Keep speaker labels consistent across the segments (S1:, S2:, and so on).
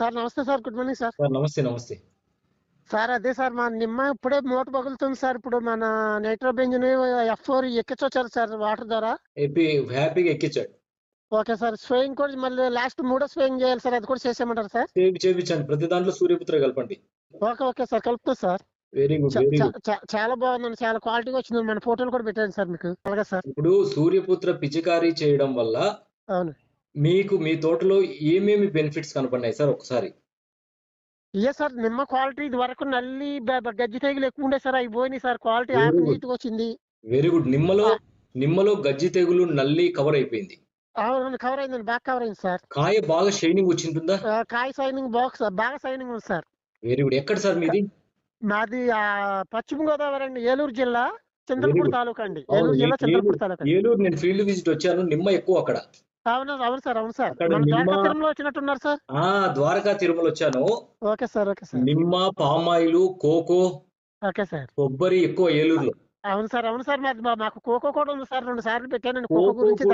S1: Sir నమస్తే sir good morning sir.
S2: నమస్తే నమస్తే.
S1: సార్ అదే సార్ మా నిమ్మ ఇప్పుడే మూట పగులుతుంది సార్ ఇప్పుడు మన నైట్రోబెంజిన్ ఎఫ్ ఫోర్ ఎక్కించొచ్చారు సార్ వాటర్ ద్వారా.
S2: హ్యాపీ హ్యాపీగా ఎక్కించాడు.
S1: ఓకే సార్ స్వేయింగ్ కూడా మళ్ళీ లాస్ట్ మూడో స్వేయింగ్ చేయాలి సార్ అది కూడా చేసేయమంటారు సార్?
S2: చేపి చేపించండి ప్రతి దాంట్లో సూర్యపుత్ర కలపండి.
S1: ఓకే ఓకే సార్ కలుపుతా సార్.
S2: వెరీ గుడ్
S1: చాలా బాగుందండి చాలా క్వాలిటీగా వచ్చింది మన ఫోటోలు కూడా పెట్టాను సార్ మీకు. అలాగే సార్.
S2: ఇప్పుడు సూర్యపుత్ర పిచికారీ చేయడం వల్ల
S1: అవును.
S2: మీకు మీ తోటలో ఏమేమి బెనిఫిట్స్ కనపడినాయి సార్ ఒకసారి?
S1: ఇయ్యే సార్ నిమ్మ క్వాలిటీ ఇది వరకు నల్లి గజ్జి తెగులు ఎక్కువ ఉండే సార్ అవి పోయినాయి సార్. క్వాలిటీ. నీట్ వచ్చింది.
S2: వెరీ గుడ్ నిమ్మలో. నిమ్మలో గజ్జి తెగులు నల్లి కవర్ అయిపోయింది.
S1: అవును కవర్ అయిందండి బాగా కవర్ అయింది సార్.
S2: కాయ బాగా షైనింగ్ వచ్చింటుందా?
S1: కాయ సైనింగ్ బాక్స్ బాగా సైనింగ్ ఉంది సార్.
S2: వెరీ గుడ్ ఎక్కడ సార్ మీది?
S1: మాది ఆ, పశ్చిమ గోదావరి అండి ఏలూరు జిల్లా
S2: good.
S1: తాలూకా అండి. ఏలూరు జిల్లా చంద్రపూడి తాలూకా.
S2: ఏలూరు నేను ఫీల్డ్ విజిట్ వచ్చాను నిమ్మ ఎక్కువ అక్కడ.
S1: అవును అవును సార్ అవును సార్. ద్వారకా తిరుమల వచ్చినట్టున్నారు సార్.
S2: ఆ ద్వారకా తిరుమల వచ్చాను.
S1: Okay sir okay sir.
S2: నిమ్మ palm oil cocoa
S1: okay sir.
S2: కొబ్బరి ఎక్కువ ఏలూరులో.
S1: అవును సార్ అవును సార్. మాకు కోకో కూడా ఉంది సార్. రెండు సార్లు పెట్టానండి కోకో
S2: కోకో
S1: గురించి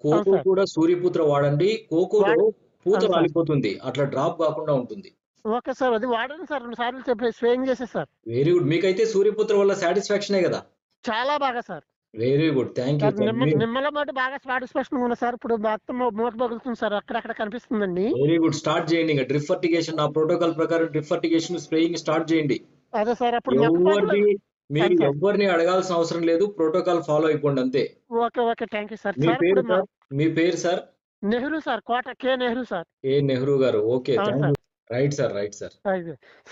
S2: కోకో. కూడా సూర్యపుత్ర వాడండి. కోకోలో
S1: వాడు-
S2: పూత. రాలిపోతుంది. అట్లా డ్రాప్ కాకుండా ఉంటుంది.
S1: ఓకే సార్ అది వాడాను సార్. రెండు సార్లు చెప్పి స్వేయింగ్ చేసే సార్.
S2: Very good. మీకైతే సూర్యపుత్ర వల్ల సాటిస్ఫాక్షనే కదా.
S1: చాలా బాగా sir.
S2: Very good. Thank you
S1: నిమ్మల మాట బాగా సాటిస్ఫాక్షన్ ఉంది సార్. ఇప్పుడు మొత్తం మూట పగులుతుంది సార్. అక్కడక్కడ కనిపిస్తుందండి.
S2: Very good. స్టార్ట్ చేయండి ఇంకా. డ్రిప్ ఫర్టిగేషన్ నా ప్రోటోకాల్ ప్రకారం డ్రిప్ ఫర్టిగేషన్ స్ప్రేయింగ్ స్టార్ట్ చేయండి.
S1: అదే సార్ అప్పుడు
S2: మీరు. ఎవరిని అడగాల్సిన అవసరం లేదు. ప్రోటోకాల్ ఫాలో అయిపోండి అంతే.
S1: Okay okay. Thank you sir.
S2: Me
S1: sir
S2: పేరు సార్? మీ పేరు sir?
S1: Nehru sir. Kota K Nehru sir.
S2: A Nehru garu. Okay. Right sir right sir.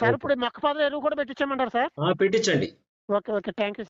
S1: Sir ఇప్పుడు మొక్క ఎరువు కూడా పెట్టించామంటారు sir?
S2: పెట్టించండి.
S1: Okay okay. Thank you